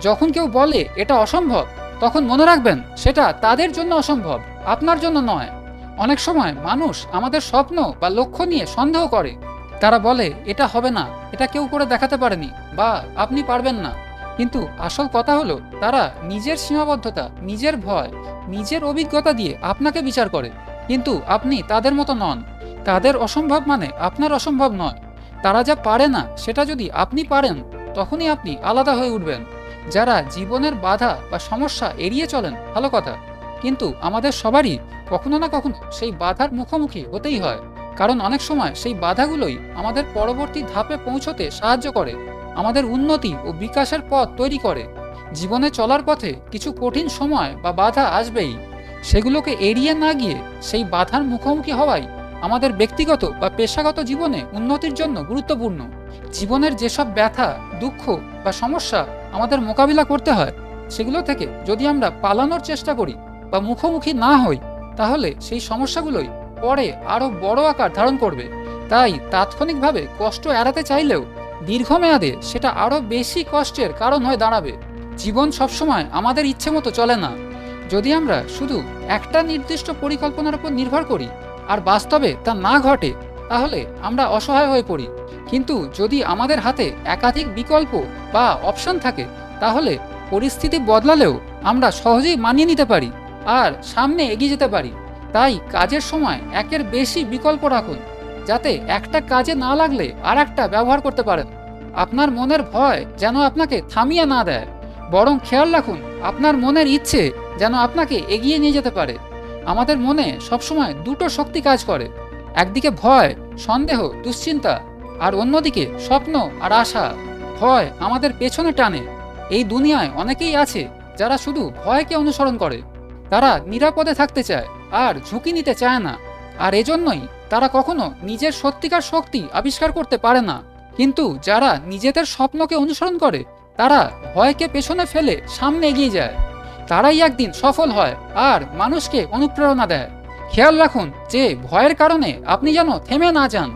যখন কেউ বলে এটা অসম্ভব, তখন মনে রাখবেন সেটা তাদের জন্য অসম্ভব, আপনার জন্য নয়। অনেক সময় মানুষ আমাদের স্বপ্ন বা লক্ষ্য নিয়ে সন্দেহ করে। তারা বলে, এটা হবে না, এটা কেউ করে দেখাতে পারেনি বা আপনি পারবেন না। কিন্তু আসল কথা হলো, তারা নিজের সীমাবদ্ধতা, নিজের ভয়, নিজের অভিজ্ঞতা দিয়ে আপনাকে বিচার করে। কিন্তু আপনি তাদের মতো নন। তাদের অসম্ভব মানে আপনার অসম্ভব নয়। তারা যা পারে না, সেটা যদি আপনি পারেন, তখনই আপনি আলাদা হয়ে উঠবেন। যারা জীবনের বাধা বা সমস্যা এড়িয়ে চলেন, ভালো কথা। কিন্তু আমাদের সবারই কখনো না কখনো সেই বাধার মুখোমুখি হতেই হয়। কারণ অনেক সময় সেই বাধাগুলোই আমাদের পরবর্তী ধাপে পৌঁছতে সাহায্য করে, আমাদের উন্নতি ও বিকাশের পথ তৈরি করে। জীবনে চলার পথে কিছু কঠিন সময় বা বাধা আসবেই। সেগুলোকে এড়িয়ে না গিয়ে সেই বাধার মুখোমুখি হওয়াই আমাদের ব্যক্তিগত বা পেশাগত জীবনে উন্নতির জন্য গুরুত্বপূর্ণ। জীবনের যেসব ব্যথা, দুঃখ বা সমস্যা আমাদের মোকাবিলা করতে হয়। সেগুলো থেকে যদি আমরা পালানোর চেষ্টা করি বা মুখোমুখি না হই, তাহলে সেই সমস্যাগুলোই পরে আরও বড় আকার ধারণ করবে। তাই তাৎক্ষণিকভাবে কষ্ট এড়াতে চাইলেও দীর্ঘমেয়াদে সেটা আরও বেশি কষ্টের কারণ হয়ে দাঁড়াবে। জীবন সবসময় আমাদের ইচ্ছে মতো চলে না। যদি আমরা শুধু একটা নির্দিষ্ট পরিকল্পনার উপর নির্ভর করি, আর বাস্তবে তা না ঘটে তাহলে আমরা অসহায় হয়ে পড়ি। কিন্তু যদি আমাদের হাতে একাধিক বিকল্প বা অপশন থাকে, তাহলে পরিস্থিতি বদলালেও আমরা সহজেই মানিয়ে নিতে পারি আর সামনে এগিয়ে যেতে পারি। তাই কাজের সময় একের বেশি বিকল্প রাখুন, যাতে একটা কাজে না লাগলে আর একটা ব্যবহার করতে পারেন। আপনার মনের ভয় যেন আপনাকে থামিয়ে না দেয়, বরং খেয়াল রাখুন আপনার মনের ইচ্ছে যেন আপনাকে এগিয়ে নিয়ে যেতে পারে। আমাদের মনে সবসময় দুটো শক্তি কাজ করে। একদিকে ভয়, সন্দেহ, দুশ্চিন্তা, আর অন্যদিকে স্বপ্ন আর আশা। ভয় আমাদের পেছনে টানে। এই দুনিয়ায় অনেকেই আছে যারা শুধু ভয়কে অনুসরণ করে। তারা নিরাপদে থাকতে চায়, আর ঝুঁকি নিতে চায় না। আর এজন্যই তারা কখনো নিজের সত্যিকার শক্তি আবিষ্কার করতে পারে না। কিন্তু যারা নিজেদের স্বপ্নকে অনুসরণ করে, তারা ভয়কে পেছনে ফেলে সামনে এগিয়ে যায়। তারাই একদিন সফল হয়, আর মানুষকে অনুপ্রেরণা দেয়। খেয়াল রাখুন যে ভয়ের কারণে আপনি যেন থেমে না যান।